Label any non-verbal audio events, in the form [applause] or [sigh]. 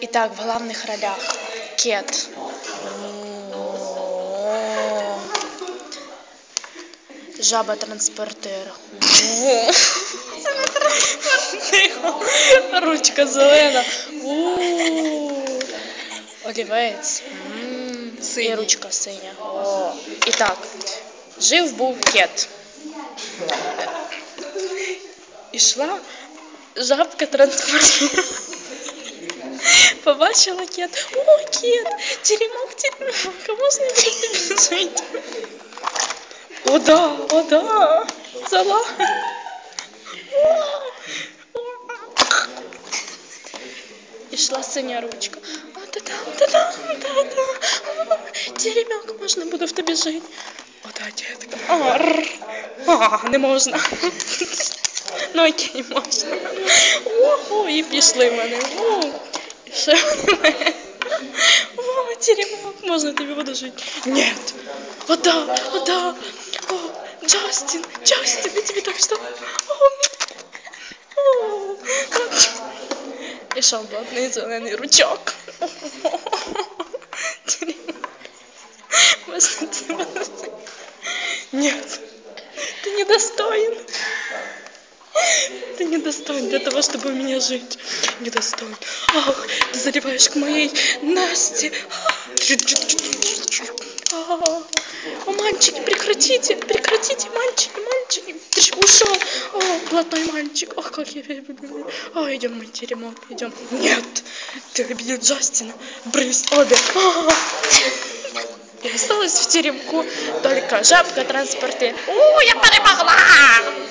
Итак, в главных ролях Кет. Жаба-транспортер. Тихо. Ручка зелена. У-у-у. Олівець. М, І Синій. ручка синя. О. І так, жив був кет. Ішла жабка транспортер. [laughs] Побачила кет. О, кет! Теремок, теремок, а можна я буду тобі жити? О, да, о, да. Взяла. Ішла синя ручка. О, да-да, да-да, да-да. О, Теремок, можна буде в тобі жити. О, да, дітка. А, р. а, не можна. [laughs] Ну окей, можна. Ого, і пішли вони. О, і ще вони. О, теремок, можна тобі буду жити. Нет. О, да, о, да. О, Джастин, Джастин, я тебе так что... О, о, І шамблатний зелений ручок. Теремок. Можна тебе жити? Нет. Ты недостоин. Ты недостоин для того, чтобы у меня жить. Недостоин. Ах, заливаешь к моей Насте. А, О, мальчики, прекратите, прекратите, мальчики, мальчики. Ты ж ушел. О, блатной мальчик. Ах, как я люблю. О, идем, мой теремок, идем. Нет, ты обидел Джастина. Брысь, обе. А, И осталась в теремку только жабка транспорты. У, я перемогла!